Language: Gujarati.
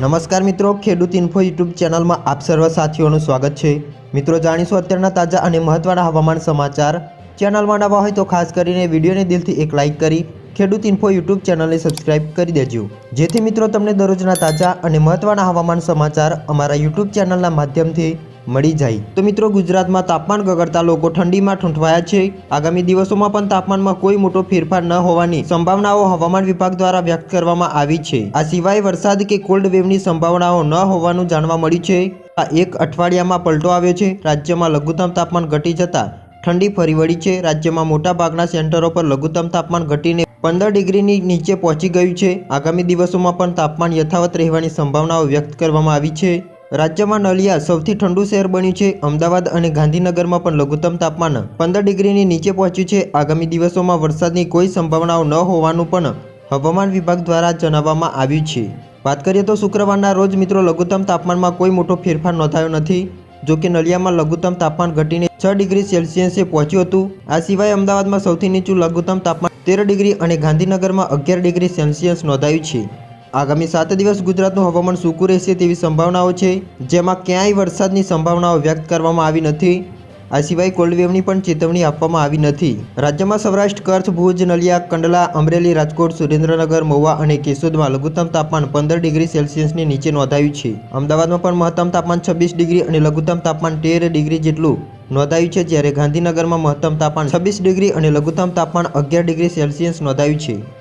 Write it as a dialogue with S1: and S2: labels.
S1: નમસ્કાર મિત્રો, ખેડૂત ઇન્ફો યુટ્યુબ ચેનલમાં આપ સર્વ સાથીઓનું સ્વાગત છે. મિત્રો, જાણીશું અત્યારના તાજા અને મહત્ત્વના હવામાન સમાચાર. ચેનલમાં નવા હોય તો ખાસ કરીને વિડીયોને દિલથી એક લાઇક કરી, ખેડૂત ઇન્ફો યુટ્યુબ ચેનલને સબસ્ક્રાઇબ કરી દેજો. જેથી મિત્રો, તમને દરરોજના તાજા અને મહત્ત્વના હવામાન સમાચાર અમારા યુટ્યુબ ચેનલના માધ્યમથી મળી જાય. તો મિત્રો, ગુજરાતમાં તાપમાન ગગડતા લોકો ઠંડીમાં ઠૂંઠવાયા છે. આગામી દિવસોમાં પણ તાપમાનમાં કોઈ મોટો ફેરફાર ન હોવાની સંભાવનાઓ હવામાન વિભાગ દ્વારા વ્યક્ત કરવામાં આવી છે. આ સિવાય વરસાદ કે કોલ્ડ વેવની સંભાવનાઓ ન હોવાનું જાણવા મળ્યું છે. આ એક અઠવાડિયામાં પલટો આવ્યો છે. રાજ્યમાં લઘુત્તમ તાપમાન ઘટી જતા ઠંડી ફરી વળી છે. રાજ્યમાં મોટાભાગના સેન્ટરો પર લઘુત્તમ તાપમાન ઘટીને પંદર ડિગ્રીની નીચે પહોંચી ગયું છે. આગામી દિવસોમાં પણ તાપમાન યથાવત રહેવાની સંભાવનાઓ વ્યક્ત કરવામાં આવી છે. રાજ્યમાં નલિયા સૌથી ઠંડુ શહેર બન્યું છે. અમદાવાદ અને ગાંધીનગરમાં પણ લઘુત્તમ તાપમાન પંદર ડિગ્રીની નીચે પહોંચ્યું છે. આગામી દિવસોમાં વરસાદની કોઈ સંભાવનાઓ ન હોવાનું પણ હવામાન વિભાગ દ્વારા જણાવવામાં આવ્યું છે. વાત કરીએ તો શુક્રવારના રોજ મિત્રો લઘુત્તમ તાપમાનમાં કોઈ મોટો ફેરફાર નોંધાયો નથી. જો કે નલિયામાં લઘુત્તમ તાપમાન ઘટીને છ ડિગ્રી સેલ્સિયસે પહોંચ્યું હતું. આ સિવાય અમદાવાદમાં સૌથી નીચું લઘુત્તમ તાપમાન તેર ડિગ્રી અને ગાંધીનગરમાં અગિયાર ડિગ્રી સેલ્સિયસ નોંધાયું છે. આગામી સાત દિવસ ગુજરાતનું હવામાન સૂકું રહેશે તેવી સંભાવનાઓ છે, જેમાં ક્યાંય વરસાદની સંભાવનાઓ વ્યક્ત કરવામાં આવી નથી. આ સિવાય કોલ્ડવેવની પણ ચેતવણી આપવામાં આવી નથી. રાજ્યમાં સૌરાષ્ટ્ર કચ્છ ભુજ, નલિયા, કંડલા, અમરેલી, રાજકોટ, સુરેન્દ્રનગર, મહુવા અને કેશોદમાં લઘુત્તમ તાપમાન પંદર ડિગ્રી સેલ્સિયસની નીચે નોંધાયું છે. અમદાવાદમાં પણ મહત્તમ તાપમાન છવ્વીસ ડિગ્રી અને લઘુત્તમ તાપમાન તેર ડિગ્રી જેટલું નોંધાયું છે, જ્યારે ગાંધીનગરમાં મહત્તમ તાપમાન છવ્વીસ ડિગ્રી અને લઘુત્તમ તાપમાન અગિયાર ડિગ્રી સેલ્સિયસ નોંધાયું છે.